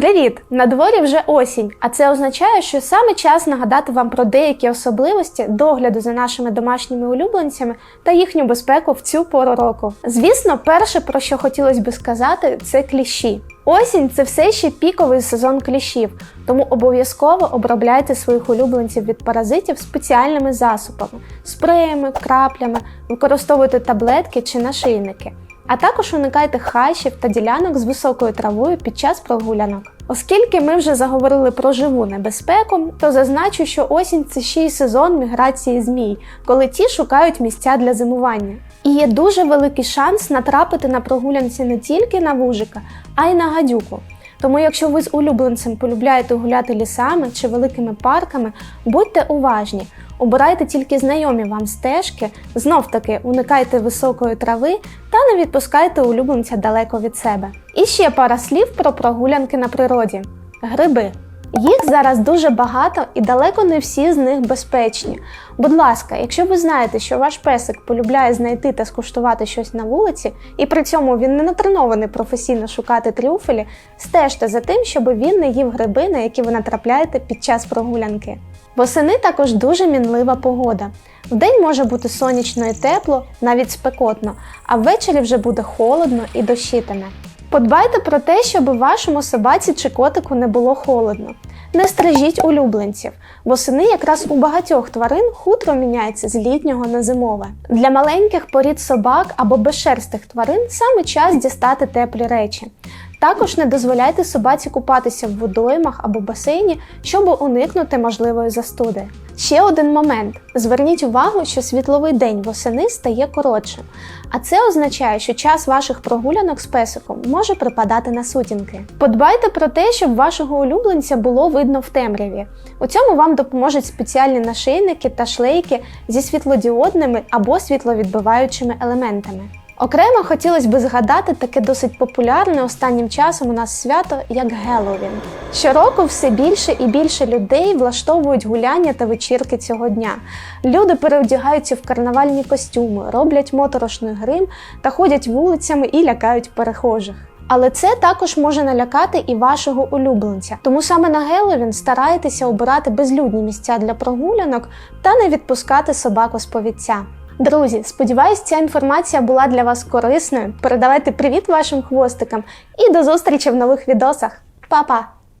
Привіт! На дворі вже осінь, а це означає, що саме час нагадати вам про деякі особливості догляду за нашими домашніми улюбленцями та їхню безпеку в цю пору року. Звісно, перше, про що хотілося би сказати, це кліщі. Осінь це все ще піковий сезон кліщів, тому обов'язково обробляйте своїх улюбленців від паразитів спеціальними засобами, спреями, краплями, використовуйте таблетки чи нашийники. А також уникайте хащів та ділянок з високою травою під час прогулянок. Оскільки ми вже заговорили про живу небезпеку, то зазначу, що осінь це ще й сезон міграції змій, коли ті шукають місця для зимування. І є дуже великий шанс натрапити на прогулянці не тільки на вужика, а й на гадюку. Тому, якщо ви з улюбленцем полюбляєте гуляти лісами чи великими парками, будьте уважні, обирайте тільки знайомі вам стежки, знов таки уникайте високої трави та не відпускайте улюбленця далеко від себе. І ще пара слів про прогулянки на природі. Гриби. Їх зараз дуже багато і далеко не всі з них безпечні. Будь ласка, якщо ви знаєте, що ваш песик полюбляє знайти та скуштувати щось на вулиці, і при цьому він не натренований професійно шукати трюфелі, стежте за тим, щоб він не їв гриби, на які ви натрапляєте під час прогулянки. Восени також дуже мінлива погода. Вдень може бути сонячно і тепло, навіть спекотно, а ввечері вже буде холодно і дощитиме. Подбайте про те, щоб вашому собаці чи котику не було холодно. Не стрижіть улюбленців. Восени якраз у багатьох тварин хутро міняється з літнього на зимове. Для маленьких порід собак або безшерстих тварин саме час дістати теплі речі. Також не дозволяйте собаці купатися в водоймах або басейні, щоб уникнути можливої застуди. Ще один момент: зверніть увагу, що світловий день восени стає коротшим, а це означає, що час ваших прогулянок з песиком може припадати на сутінки. Подбайте про те, щоб вашого улюбленця було видно в темряві. У цьому вам допоможуть спеціальні нашийники та шлейки зі світлодіодними або світловідбиваючими елементами. Окремо хотілося б згадати таке досить популярне останнім часом у нас свято, як Геловін. Щороку все більше і більше людей влаштовують гуляння та вечірки цього дня. Люди переодягаються в карнавальні костюми, роблять моторошний грим та ходять вулицями і лякають перехожих. Але це також може налякати і вашого улюбленця. Тому саме на Геловін старайтеся обирати безлюдні місця для прогулянок та не відпускати собаку з повідця. Друзі, сподіваюсь, ця інформація була для вас корисною. Передавайте привіт вашим хвостикам і до зустрічі в нових відосах. Па-па!